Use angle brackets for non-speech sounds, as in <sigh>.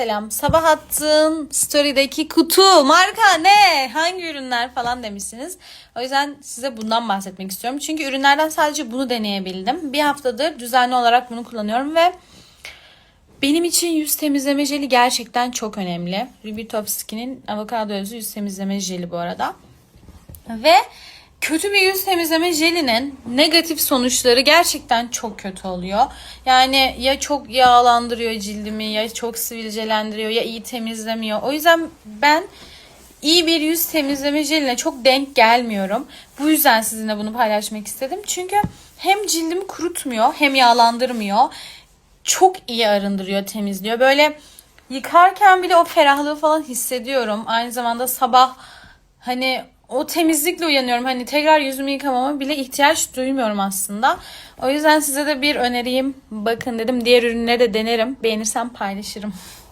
Selam. Sabah attığım story'deki kutu marka ne? Hangi ürünler falan demişsiniz. O yüzden size bundan bahsetmek istiyorum. Çünkü ürünlerden sadece bunu deneyebildim. Bir haftadır düzenli olarak bunu kullanıyorum ve benim için yüz temizleme jeli gerçekten çok önemli. Ruby Top Skin'in avokado özü yüz temizleme jeli bu arada. Ve kötü bir yüz temizleme jelinin negatif sonuçları gerçekten çok kötü oluyor. Yani ya çok yağlandırıyor cildimi ya çok sivilcelendiriyor ya iyi temizlemiyor. O yüzden ben iyi bir yüz temizleme jeline çok denk gelmiyorum. Bu yüzden sizinle bunu paylaşmak istedim. Çünkü hem cildimi kurutmuyor hem yağlandırmıyor. Çok iyi arındırıyor, temizliyor. Böyle yıkarken bile o ferahlığı falan hissediyorum. Aynı zamanda sabah hani o temizlikle uyanıyorum. Hani tekrar yüzümü yıkamama bile ihtiyaç duymuyorum aslında. O yüzden size de bir öneriyim. Bakın dedim diğer ürünleri de denerim. Beğenirsem paylaşırım. <laughs>